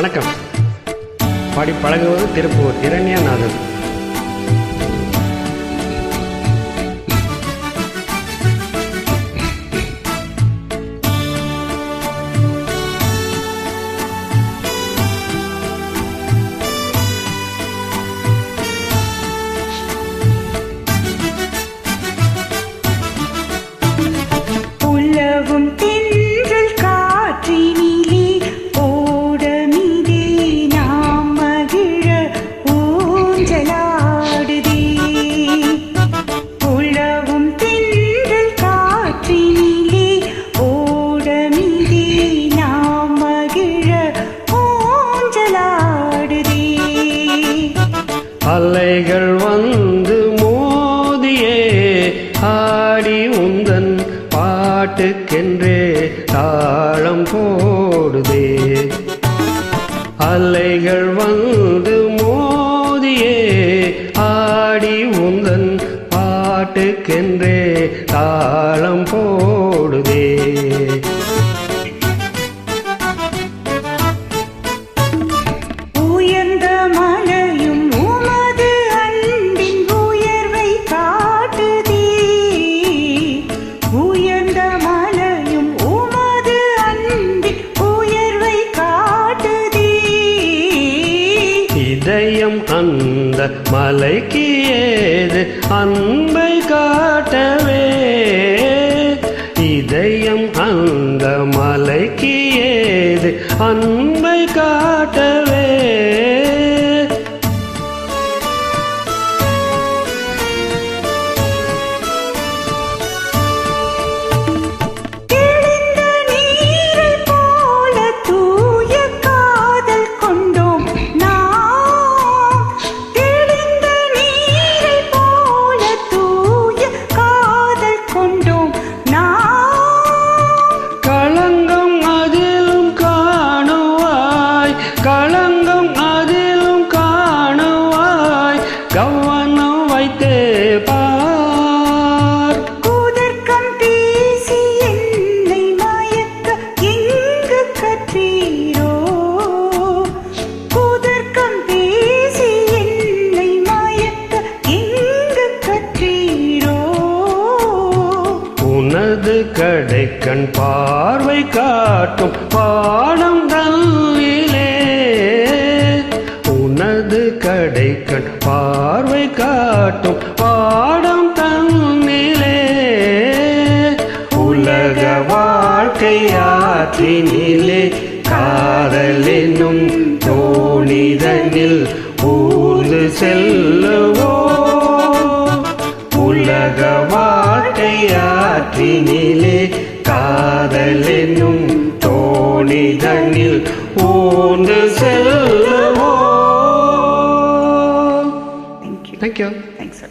வணக்கம். பாடி பழகுவது திருப்பூர் இரண்யநாதன். அலைகள் வந்து மோதியே ஆடி உந்தன் பாட்டுக்கென்றே தாளம் போடுதே. அலைகள் வந்து மோதியே ஆடி உந்தன் பாட்டுக்கென்றே தாளம் போடுதே. அந்த மலைக்கு ஏது அன்பை காட்டவே? இதயம் அந்த மலைக்கு ஏது அன்பை காட்டவே? வைத்தே பார். கூதர்க்கம் பேசி என்னை மயக்க எங்கு கற்றீரோ? கூதர்க்கம் பேசி என்னை மயக்க எங்கு கற்றீரோ? உனது கடைக்கண் பார்வை காட்டும் பாடம் தல்லிலே உனது கடைக்கண் பார்வை பாட்டும் பாடும் தன்னிலே. உலக வாழ்க்கை ஆற்றினிலே காதலெனும் தோணிதனில் ஊர்ந்து செல்லுவோ. உலக வாழ்க்கை ஆற்றினிலே காதலெனும் தோணிதனில் ஊ Thank you. Thanks, sir.